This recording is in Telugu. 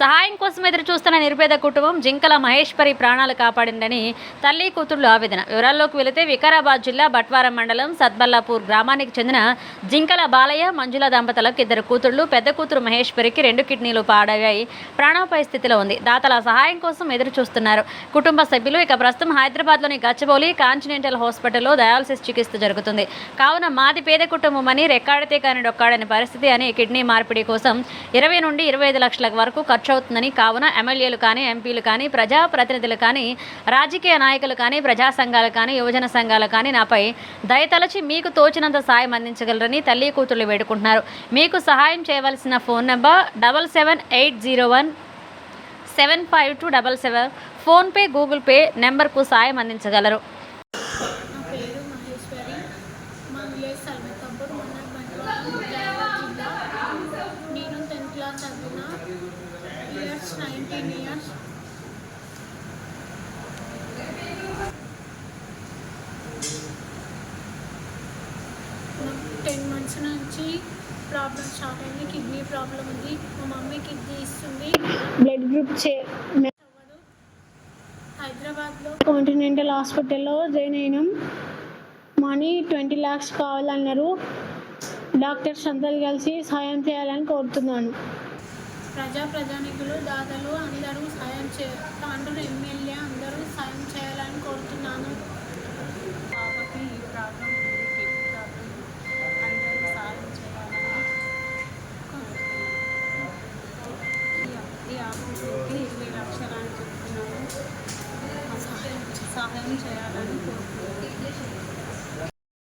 సహాయం కోసం ఎదురు చూస్తున్న నిరుపేద కుటుంబం జింకల మహేశ్వరి ప్రాణాలు కాపాడిందని తల్లి కూతురులు ఆవేదన. వివరాల్లోకి వెళితే వికారాబాద్ జిల్లా బట్వారం మండలం సద్బల్లాపూర్ గ్రామానికి చెందిన జింకల బాలయ్య మంజుల దంపతులకు ఇద్దరు కూతుళ్ళు పెద్ద కూతురు మహేశ్వరికి రెండు కిడ్నీలు పాడయ్యాయి. ప్రాణాపాయ స్థితిలో ఉంది. దాతల సహాయం కోసం ఎదురు చూస్తున్నారు. కుటుంబ సభ్యులు ఇక ప్రస్తుతం హైదరాబాద్లోని గచ్చబౌలి కాంటినెంటల్ హాస్పిటల్లో డయాలసిస్ చికిత్స జరుగుతుంది. కావున మాది పేద కుటుంబం అని రెక్కాడితే కానీ డొక్కాడని పరిస్థితి అని కిడ్నీ మార్పిడి కోసం ఇరవై నుండి ఇరవై ఐదు లక్షల వరకు ఖర్చు ఖర్చవుతుందని కావున ఎమ్మెల్యేలు కానీ ఎంపీలు కానీ ప్రజాప్రతినిధులు కానీ రాజకీయ నాయకులు కానీ ప్రజా సంఘాలు కానీ యువజన సంఘాలు కానీ నాపై దయతలచి మీకు తోచినంత సాయం అందించగలరని తల్లి కూతుళ్ళు వేడుకుంటున్నారు. మీకు సహాయం చేయవలసిన phone number double seven eight zero one seven five two double seven. PhonePe Google pay నెంబర్కు సాయం అందించగలరు. నేను టెన్త్ క్లాస్ చదివిన years nineteen years ten months నుంచి ప్రాబ్లం స్టార్ట్ అయింది. కిడ్నీ ప్రాబ్లం ఉంది. మా మమ్మీ కిడ్నీ ఇస్తుంది. బ్లడ్ గ్రూప్ చే హైదరాబాద్లో కాంటినెంటల్ హాస్పిటల్లో జాయిన్ అయినాం. మనీ ట్వంటీ ల్యాక్స్ కావాలన్నారు. డాక్టర్స్ అందరు కలిసి సాయం చేయాలని కోరుతున్నాను. ప్రజా ప్రజానికులు దాతలు అందరూ సాయం చే తాండ్రులు ఎమ్మెల్యే అందరూ సాయం చేయాలని కోరుతున్నాను. కాబట్టి ఈ ప్రాబ్లం ఉంది అందరూ సాయం చేయాలని ఈ ఈ ఆఫీసుకి ఇరవై లక్షలు అని చెప్తున్నాను సహాయం సహాయం చేయాలని కోరుతున్నాను.